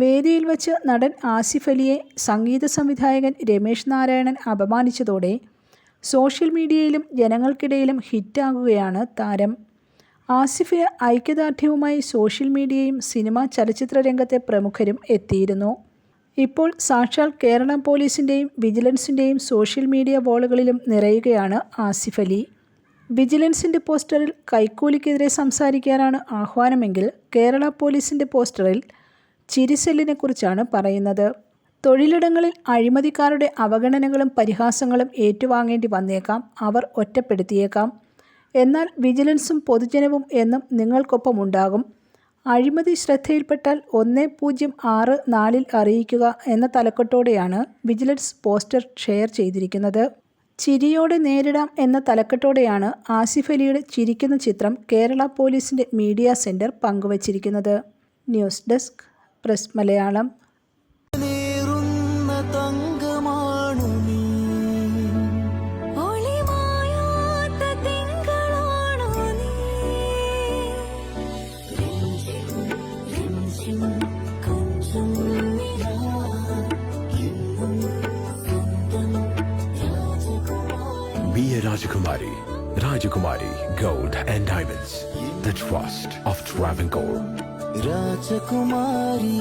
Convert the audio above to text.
വേദിയിൽ വച്ച് നടൻ ആസിഫ് അലിയെ സംഗീത സംവിധായകൻ രമേശ് നാരായണൻ അപമാനിച്ചതോടെ സോഷ്യൽ മീഡിയയിലും ജനങ്ങൾക്കിടയിലും ഹിറ്റാകുകയാണ് താരം. ആസിഫ് ഐക്യദാർഢ്യവുമായി സോഷ്യൽ മീഡിയയും സിനിമ ചലച്ചിത്ര രംഗത്തെ പ്രമുഖരും എത്തിയിരുന്നു. ഇപ്പോൾ സാക്ഷാൽ കേരളം പോലീസിന്റെയും വിജിലൻസിന്റെയും സോഷ്യൽ മീഡിയ വോളുകളിലും നിറയുകയാണ് ആസിഫ് അലി. വിജിലൻസിന്റെ പോസ്റ്ററിൽ കൈക്കൂലിക്കെതിരെ സംസാരിക്കാനാണ് ആഹ്വാനമെങ്കിൽ കേരള പോലീസിന്റെ പോസ്റ്ററിൽ ചിരിസെല്ലിനെക്കുറിച്ചാണ് പറയുന്നത്. തൊഴിലിടങ്ങളിൽ അഴിമതിക്കാരുടെ അവഗണനകളും പരിഹാസങ്ങളും ഏറ്റുവാങ്ങേണ്ടി വന്നേക്കാം. അവർ ഒറ്റപ്പെടുത്തിയേക്കാം. എന്നാൽ വിജിലൻസും പൊതുജനവും എന്നും നിങ്ങൾക്കൊപ്പം ഉണ്ടാകും. അഴിമതി ശ്രദ്ധയിൽപ്പെട്ടാൽ ഒന്ന് പൂജ്യം ആറ് നാലിൽ അറിയിക്കുക എന്ന തലക്കെട്ടോടെയാണ് വിജിലൻസ് പോസ്റ്റർ ഷെയർ ചെയ്തിരിക്കുന്നത്. ചിരിയോടെ നേരിടാം എന്ന തലക്കെട്ടോടെയാണ് ആസിഫ് അലിയുടെ ചിരിക്കുന്ന ചിത്രം കേരള പോലീസിന്റെ മീഡിയ സെന്റർ പങ്കുവച്ചിരിക്കുന്നത്. News desk പ്രസ് മലയാളം നേറുന്ന തങ്കമാണു നീ ഒളിമായാത്ത തിങ്കളാണോ നീ കൊഞ്ചം നിലാ എന്നും സ്വന്തം രാജകുമാരി Be a Rajakumari. Rajakumari Gold and Diamonds. Rajkumari